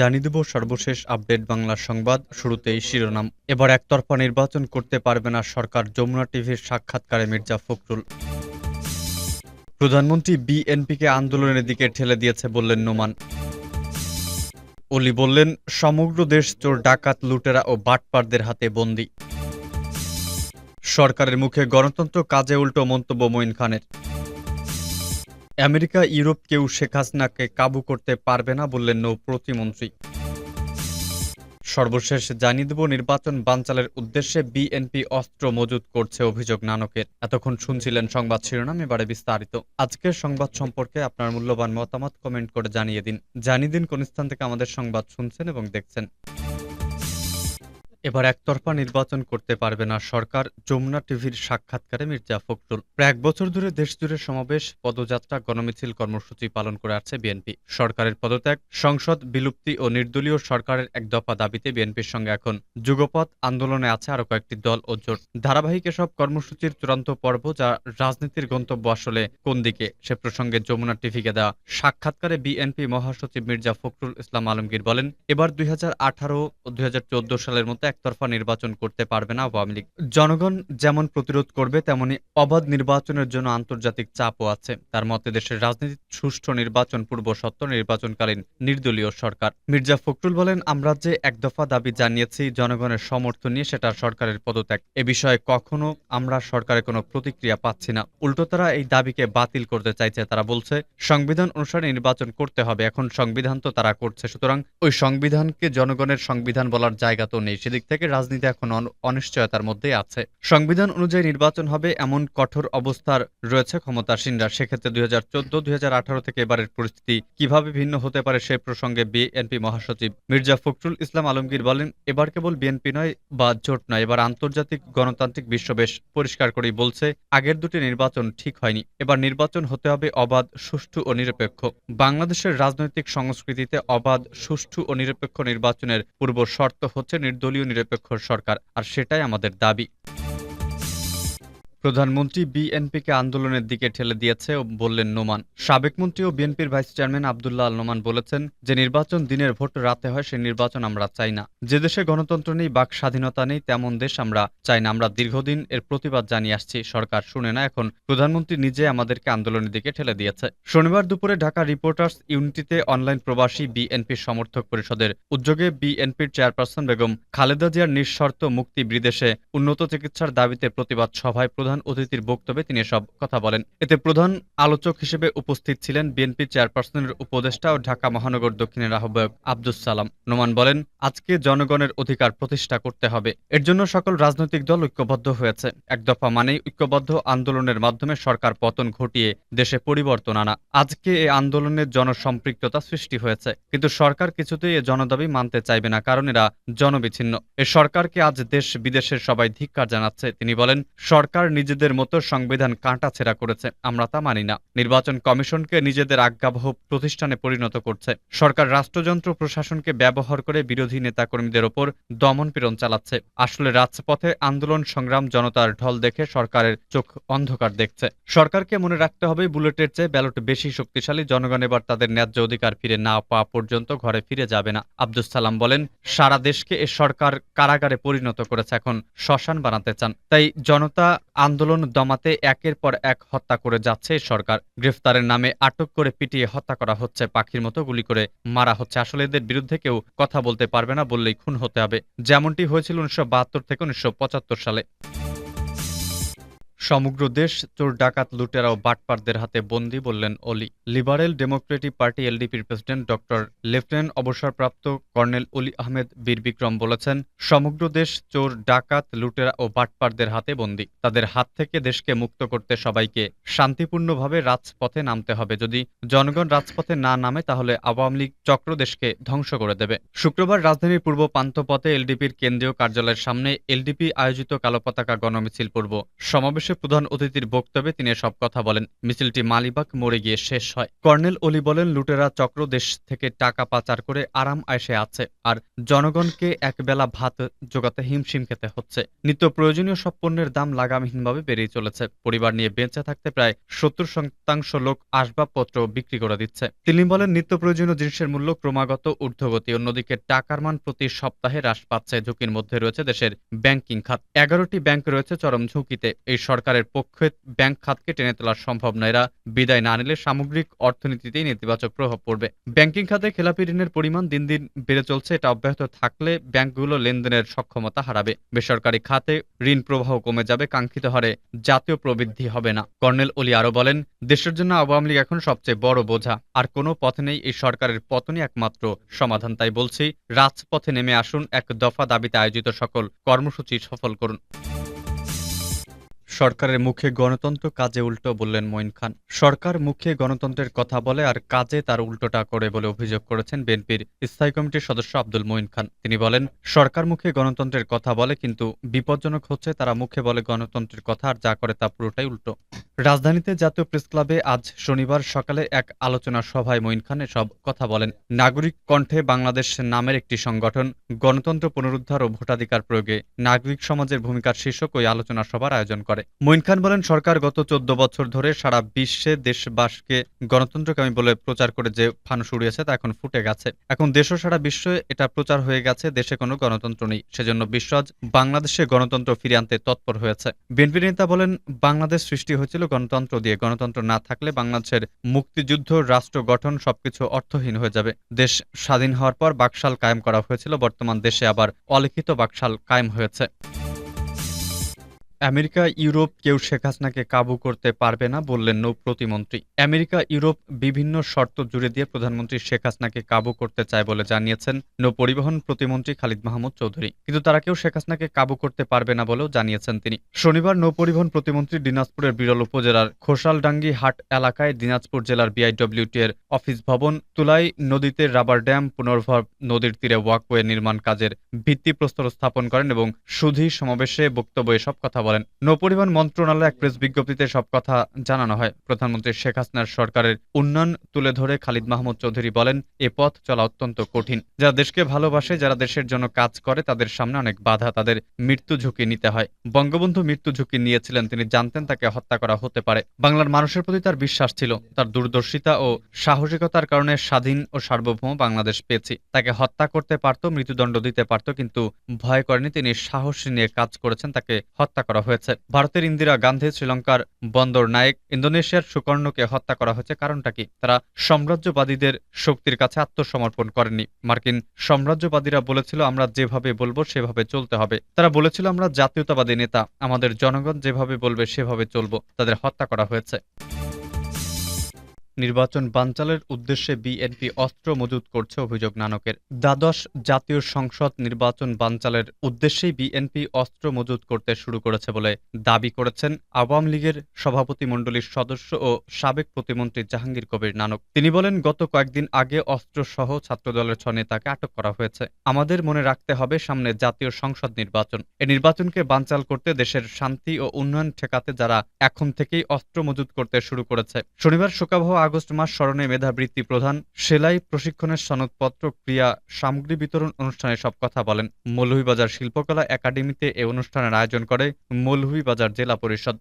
জানিয়ে দেব সর্বশেষ আপডেট বাংলা সংবাদ। শুরুতেই শিরোনাম। এবার একতরফা নির্বাচন করতে পারবে না সরকার। যমুনা টিভির সাক্ষাৎকারে মির্জা ফখরুল। প্রধানমন্ত্রী বিএনপিকে আন্দোলনের দিকে ঠেলে দিয়েছে বললেন নোমান। অলি বললেন, সমগ্র দেশ চোর, ডাকাত, লুটেরা ও বাটপারদের হাতে বন্দী। সরকারের মুখে গণতন্ত্র, কাজে উল্টো মন্তব্য মঈন খানের। আমেরিকা, ইউরোপ কেউ শেখ হাসিনাকে কাবু করতে পারবে না বললেন নৌ প্রতিমন্ত্রী। সর্বশেষ জানিয়ে দেব, নির্বাচন বানচালের উদ্দেশ্যে বিএনপি অস্ত্র মজুত করছে অভিযোগ নানকের। এতক্ষণ শুনছিলেন সংবাদ শিরোনাম, এবারে বিস্তারিত। আজকের সংবাদ সম্পর্কে আপনার মূল্যবান মতামত কমেন্ট করে জানিয়ে দিন। জানিয়ে দিন কোন স্থান থেকে আমাদের সংবাদ শুনছেন এবং দেখছেন। এবার একতরফা নির্বাচন করতে পারবে না সরকার। যমুনা টিভির সাক্ষাৎকারে মির্জা ফখরুল। প্রায় এক বছর ধরে দেশজুড়ে সমাবেশ, পদযাত্রা, গণমিছিল কর্মসূচি পালন করে আসছে বিএনপি। সরকারের পদত্যাগ, সংসদ বিলুপ্তি ও নির্দলীয় সরকারের এক দফা দাবিতে বিএনপির সঙ্গে এখন যুগপথ আন্দোলনে আছে আরও কয়েকটি দল ও জোট। ধারাবাহিক এসব কর্মসূচির চূড়ান্ত পর্ব যা রাজনীতির গন্তব্য আসলে কোন দিকে, সে প্রসঙ্গে যমুনা টিভিকে দেওয়া সাক্ষাৎকারে বিএনপি মহাসচিব মির্জা ফখরুল ইসলাম আলমগীর বলেন, এবার দুই হাজার আঠারো ও দুই হাজার চোদ্দ সালের মতো একতরফা নির্বাচন করতে পারবে না আওয়ামী লীগ। জনগণ যেমন প্রতিরোধ করবে, তেমনি অবাধ নির্বাচনের জন্য আন্তর্জাতিক চাপও আছে। তার মতে, দেশের রাজনীতি সুষ্ঠু নির্বাচন পূর্ব সত্ত্ব নির্বাচনকালীন নির্দলীয় সরকার। মির্জা ফখরুল বলেন, আমরা যে এক দফা দাবি জানিয়েছি জনগণের সমর্থন নিয়ে, সেটা সরকারের পদত্যাগ। এ বিষয়ে কখনো আমরা সরকারের কোনো প্রতিক্রিয়া পাচ্ছি না। উল্টো তারা এই দাবিকে বাতিল করতে চাইছে, তারা বলছে, সংবিধান অনুসারে নির্বাচন করতে হবে। এখন সংবিধান তো তারা করছে, সুতরাং ওই সংবিধানকে জনগণের সংবিধান বলার জায়গা তো নেই। সেদিক থেকে রাজনীতি এখন অনিশ্চয়তার মধ্যেই আছে। সংবিধান অনুযায়ী নির্বাচন হবে এমন কঠোর অবস্থার রয়েছে ক্ষমতাসীনরা সেক্ষেত্রে দুই হাজার চোদ্দ, দুই হাজার আঠারো থেকে এবারের পরিস্থিতি কীভাবে ভিন্ন হতে পারে সে প্রসঙ্গে বিএনপি মহাসচিব মির্জা ফখরুল ইসলাম আলমগীর বলেন, এবার কেবল বিএনপি নয় বা জোট নয়, এবার আন্তর্জাতিক গণতান্ত্রিক বিশ্ব বেশ পরিষ্কার করেই বলছে, আগের দুটি নির্বাচন ঠিক হয়নি। এবার নির্বাচন হতে হবে অবাধ, সুষ্ঠু ও নিরপেক্ষ। বাংলাদেশের রাজনৈতিক সংস্কৃতিতে অবাধ, সুষ্ঠু ও নিরপেক্ষ নির্বাচনের পূর্ব শর্ত হচ্ছে নির্দলীয় নিরপেক্ষ সরকার আর সেটাই আমাদের দাবি। প্রধানমন্ত্রী বিএনপিকে আন্দোলনের দিকে ঠেলে দিয়েছে বললেন নোমান। সাবেক মন্ত্রী ও বিএনপির ভাইস চেয়ারম্যান আবদুল্লাহ আল নোমান বলেছেন, যে নির্বাচন দিনের ভোট রাতে হয় সেই নির্বাচন আমরা চাই না। যে দেশে গণতন্ত্র নেই, বাক স্বাধীনতা নেই, তেমন দেশ আমরা চাই না। আমরা দীর্ঘদিন এর প্রতিবাদ জানিয়ে আসছি। সরকার শুনে না, এখন প্রধানমন্ত্রী নিজে আমাদেরকে আন্দোলনের দিকে ঠেলে দিয়েছে। শনিবার দুপুরে ঢাকা রিপোর্টার্স ইউনিটিতে অনলাইন প্রবাসী বিএনপির সমর্থক পরিষদের উদ্যোগে বিএনপির চেয়ারপারসন বেগম খালেদা জিয়ার নিঃশর্ত মুক্তি বিদেশে উন্নত চিকিৎসার দাবিতে প্রতিবাদ সভায় প্রধান অতিথির বক্তব্যে তিনি সব কথা বলেন। এতে প্রধান আলোচক হিসেবে উপস্থিত ছিলেন বিএনপি চেয়ারপারসনের উপদেষ্টা ও ঢাকা মহানগর দক্ষিণের আহ্বায়ক আব্দুস সালাম। নোমান বলেন, আজকে জনগণের অধিকার প্রতিষ্ঠা করতে হবে। এর জন্য সকল রাজনৈতিক দল ঐক্যবদ্ধ হয়েছে। এক দফা মানেই ঐক্যবদ্ধ আন্দোলনের মাধ্যমে সরকার পতন ঘটিয়ে দেশে পরিবর্তন আনা। আজকে এই আন্দোলনের জনসম্পৃক্ততা সৃষ্টি হয়েছে। কিন্তু সরকার কিছুতেই এ জনদাবি মানতে চাইবে না, কারণ এরা জনবিচ্ছিন্ন। এ সরকারকে আজ দেশ বিদেশের সবাই ধিক্কার জানাচ্ছে। তিনি বলেন, সরকার নিজেদের মতো সংবিধান কাঁটাছেড়া করেছে। আমরা তা মানি না। নির্বাচন কমিশনকে নিজেদের আজ্ঞাবহ প্রতিষ্ঠানে পরিণত করছে। সরকার রাষ্ট্রযন্ত্র প্রশাসনকে ব্যবহার করে বিরোধী নেতাকর্মীদের ওপর দমন পীড়ন চালাচ্ছে। আসলে রাজপথে আন্দোলন, সংগ্রাম, জনতার ঢল দেখে সরকারের চোখ অন্ধকার দেখছে। সরকারকে মনে রাখতে হবে, বুলেটের চেয়ে ব্যালট বেশি শক্তিশালী। জনগণ এবার তাদের ন্যায্য অধিকার ফিরে না পাওয়া পর্যন্ত ঘরে ফিরে যাবে না। আব্দুস সালাম বলেন, সারা দেশকে এ সরকার কারাগারে পরিণত করেছে এখন। শ্মশান বানাতে চান। তাই জনতা আন্দোলন দমাতে একের পর এক হত্যা করে যাচ্ছে সরকার। গ্রেফতারের নামে আটক করে পিটিয়ে হত্যা করা হচ্ছে পাখির মতো, গুলি করে মারা হচ্ছে। আসলে এদের বিরুদ্ধে কেউ কথা বলতে পারবে না বললেই খুন হতে হবে। যেমনটি হয়েছিল উনিশশো বাহাত্তর থেকে উনিশশো পঁচাত্তর সালে। সমগ্র দেশ চোর, ডাকাত, লুটেরা ও বাটপারদের হাতে বন্দি বললেন অলি লিবারেল ডেমোক্রেটিক পার্টি এলডিপির প্রেসিডেন্ট ডক্টর লেফটেন্যান্ট অবসরপ্রাপ্ত কর্নেল অলি আহমেদ বীর বিক্রম বলেছেন, সমগ্র দেশ চোর, ডাকাত, লুটেরা ও বাটপারদের হাতে বন্দি। তাদের হাত থেকে দেশকে মুক্ত করতে সবাইকে শান্তিপূর্ণভাবে রাজপথে নামতে হবে। যদি জনগণ রাজপথে না নামে, তাহলে আওয়ামী লীগ চক্র দেশকে ধ্বংস করে দেবে। শুক্রবার রাজধানীর পূর্ব প্রান্তপথে এলডিপির কেন্দ্রীয় কার্যালয়ের সামনে এলডিপি আয়োজিত কালো পতাকা গণমিছিল পূর্ব সমাবেশে শেষে প্রধান অতিথির বক্তব্যে তিনি সব কথা বলেন। মিছিলটি মালিবাগ মোড়ে গিয়ে শেষ হয়। কর্নেল অলি বলেন, লুটেরা চক্র দেশ থেকে টাকা পাচার করে আরাম আয়সে আছে আর জনগণকে একবেলা ভাত জোগাতে হিমশিম খেতে হচ্ছে। নিত্য প্রয়োজনীয় সব পণ্যের দাম লাগামহীনভাবে বেড়েই চলেছে। পরিবার নিয়ে বেঁচে থাকতে প্রায় সত্তর শতাংশ লোক আসবাবপত্র বিক্রি করে দিচ্ছে। তিনি বলেন, নিত্য প্রয়োজনীয় জিনিসের মূল্য ক্রমাগত ঊর্ধ্বগতি। অন্যদিকে টাকার মান প্রতি সপ্তাহে হ্রাস পাচ্ছে। ঝুঁকির মধ্যে রয়েছে দেশের ব্যাংকিং খাত। এগারোটি ব্যাংক রয়েছে চরম ঝুঁকিতে। এই সরকারের পক্ষে ব্যাংক খাতকে টেনে তোলা সম্ভব নয়। এরা বিদায় না নিলে সামগ্রিক অর্থনীতিতেই নেতিবাচক প্রভাব পড়বে। ব্যাংকিং খাতে খেলাপি ঋণের পরিমাণ দিন দিন বেড়ে চলছে। এটা অব্যাহত থাকলে ব্যাংকগুলো লেনদেনের সক্ষমতা হারাবে। বেসরকারি খাতে ঋণ প্রবাহ কমে যাবে, কাঙ্ক্ষিত হারে জাতীয় প্রবৃদ্ধি হবে না। কর্নেল অলি আরও বলেন, দেশের জন্য আওয়ামী লীগ এখন সবচেয়ে বড় বোঝা। আর কোনো পথে নেই এই সরকারের পতনই একমাত্র সমাধান। তাই বলছি, রাজপথে নেমে আসুন। এক দফা দাবিতে আয়োজিত সকল কর্মসূচি সফল করুন। সরকারের মুখে গণতন্ত্র, কাজে উল্টো বললেন মঈন খান। সরকার মুখে গণতন্ত্রের কথা বলে আর কাজে তার উল্টোটা করে বলে অভিযোগ করেছেন বিএনপির স্থায়ী কমিটির সদস্য আব্দুল মঈন খান। তিনি বলেন, সরকার মুখে গণতন্ত্রের কথা বলে কিন্তু বিপজ্জনক হচ্ছে তারা মুখে বলে গণতন্ত্রের কথা আর যা করে তা পুরোটাই উল্টো। রাজধানীতে জাতীয় প্রেস ক্লাবে আজ শনিবার সকালে এক আলোচনা সভায় মঈন খান সব কথা বলেন। নাগরিক কণ্ঠে বাংলাদেশ নামের একটি সংগঠন গণতন্ত্র পুনরুদ্ধার ও ভোটাধিকার প্রয়োগে নাগরিক সমাজের ভূমিকার শীর্ষক ওই আলোচনা সভার আয়োজন করে। মঈন খান বলেন, সরকার গত চোদ্দ বছর ধরে সারা বিশ্বে দেশবাসকে গণতন্ত্রকামী বলে প্রচার করে যে ফানুস উড়িয়েছে তা এখন ফুটে গেছে। এখন দেশ সারা বিশ্বে এটা প্রচার হয়ে গেছে, দেশে কোনো গণতন্ত্র নেই। সেজন্য বিশ্ব আজ বাংলাদেশে গণতন্ত্র ফিরিয়ে আনতে তৎপর হয়েছে। বিএনপি নেতা বলেন, বাংলাদেশ সৃষ্টি হয়েছিল গণতন্ত্র দিয়ে। গণতন্ত্র না থাকলে বাংলাদেশের মুক্তিযুদ্ধ, রাষ্ট্র গঠন সবকিছু অর্থহীন হয়ে যাবে। দেশ স্বাধীন হওয়ার পর বাকশাল কায়েম করা হয়েছিল, বর্তমান দেশে আবার অলিখিত বাকশাল কায়েম হয়েছে। আমেরিকা, ইউরোপ কেউ শেখ হাসিনাকে কাবু করতে পারবে না বললেন নৌ প্রতিমন্ত্রী। আমেরিকা, ইউরোপ বিভিন্ন শর্ত জুড়ে দিয়ে প্রধানমন্ত্রী শেখ হাসিনাকে কাবু করতে চায় বলে জানিয়েছেন নৌ পরিবহন প্রতিমন্ত্রী খালিদ মাহমুদ চৌধুরী। কিন্তু তারা কেউ শেখ হাসিনাকে কাবু করতে পারবে না বলেও জানিয়েছেন তিনি। শনিবার নৌ পরিবহন প্রতিমন্ত্রী দিনাজপুরের বিরল উপজেলার খোসালডাঙ্গি হাট এলাকায় দিনাজপুর জেলার বিআইডব্লিউটি এর অফিস ভবন, তুলাই নদীতে রাবার ড্যাম পুনর্ভর নদীর তীরে ওয়াকওয়ে নির্মাণ কাজের ভিত্তিপ্রস্তর স্থাপন করেন এবং সুধী সমাবেশে বক্তব্য এসব কথা বলেন, নৌপরিবহন মন্ত্রণালয় এক প্রেস বিজ্ঞপ্তিতে সব কথা জানানো হয়। প্রধানমন্ত্রী শেখ হাসিনার সরকারের উন্নয়ন তুলে ধরে খালিদ মাহমুদ চৌধুরী বলেন, এ পথ চলা অত্যন্ত কঠিন। যারা দেশকে ভালোবাসে, যারা দেশের জন্য কাজ করে, তাদের সামনে অনেক বাধা, তাদের মৃত্যু ঝুঁকি নিতে হয়। বঙ্গবন্ধু মৃত্যু ঝুঁকি নিয়েছিলেন, তিনি জানতেন তাকে হত্যা করা হতে পারে। বাংলার মানুষের প্রতি তার বিশ্বাস ছিল, তার দূরদর্শিতা ও সাহসিকতার কারণে স্বাধীন ও সার্বভৌম বাংলাদেশ পেয়েছি। তাকে হত্যা করতে পারত, মৃত্যুদণ্ড দিতে পারত, কিন্তু ভয় করেনি, তিনি সাহস নিয়ে কাজ করেছেন, তাকে হত্যা করা হয়েছে। ভারতের ইন্দিরা গান্ধী, শ্রীলঙ্কার বন্দর নায়ক ইন্দোনেশিয়ার সুকর্ণকে হত্যা করা হয়েছে। কারণটা কি? তারা সাম্রাজ্যবাদীদের শক্তির কাছে আত্মসমর্পণ করেনি। মার্কিন সাম্রাজ্যবাদীরা বলেছিল, আমরা যেভাবে বলব, সেভাবে চলতে হবে। তারা বলেছিল, আমরা জাতীয়তাবাদী নেতা। আমাদের জনগণ যেভাবে বলবে, সেভাবে চলবো। তাদের হত্যা করা হয়েছে। নির্বাচন বানচালের উদ্দেশ্যে বিএনপি অস্ত্র মজুত করছে অভিযোগ নানকের। দ্বাদশ জাতীয় সংসদ নির্বাচন বানচালের উদ্দেশ্যেই বিএনপি অস্ত্র মজুত করতে শুরু করেছে বলে দাবি করেছেন আওয়ামী লীগের সভাপতি মণ্ডলীর সদস্য ও সাবেক প্রতিমন্ত্রী জাহাঙ্গীর কবির নানক। তিনি বলেন, গত কয়েকদিন আগে অস্ত্রসহ ছাত্রদলের ছ নেতাকে আটক করা হয়েছে। আমাদের মনে রাখতে হবে সামনে জাতীয় সংসদ নির্বাচন। এ নির্বাচনকে বানচাল করতে দেশের শান্তি ও উন্নয়ন ঠেকাতে যারা এখন থেকেই অস্ত্র মজুত করতে শুরু করেছে। শনিবার শোকাবহ আগস্ট মাস স্মরণে মেধাবৃত্তি প্রধান সেলাই, প্রশিক্ষণের সনদপত্র, ক্রিয়া, সামগ্রী বিতরণ অনুষ্ঠানে সব কথা বলেন। মৌলভীবাজার শিল্পকলা একাডেমিতে এ অনুষ্ঠানের আয়োজন করে মৌলভীবাজার জেলা পরিষদ।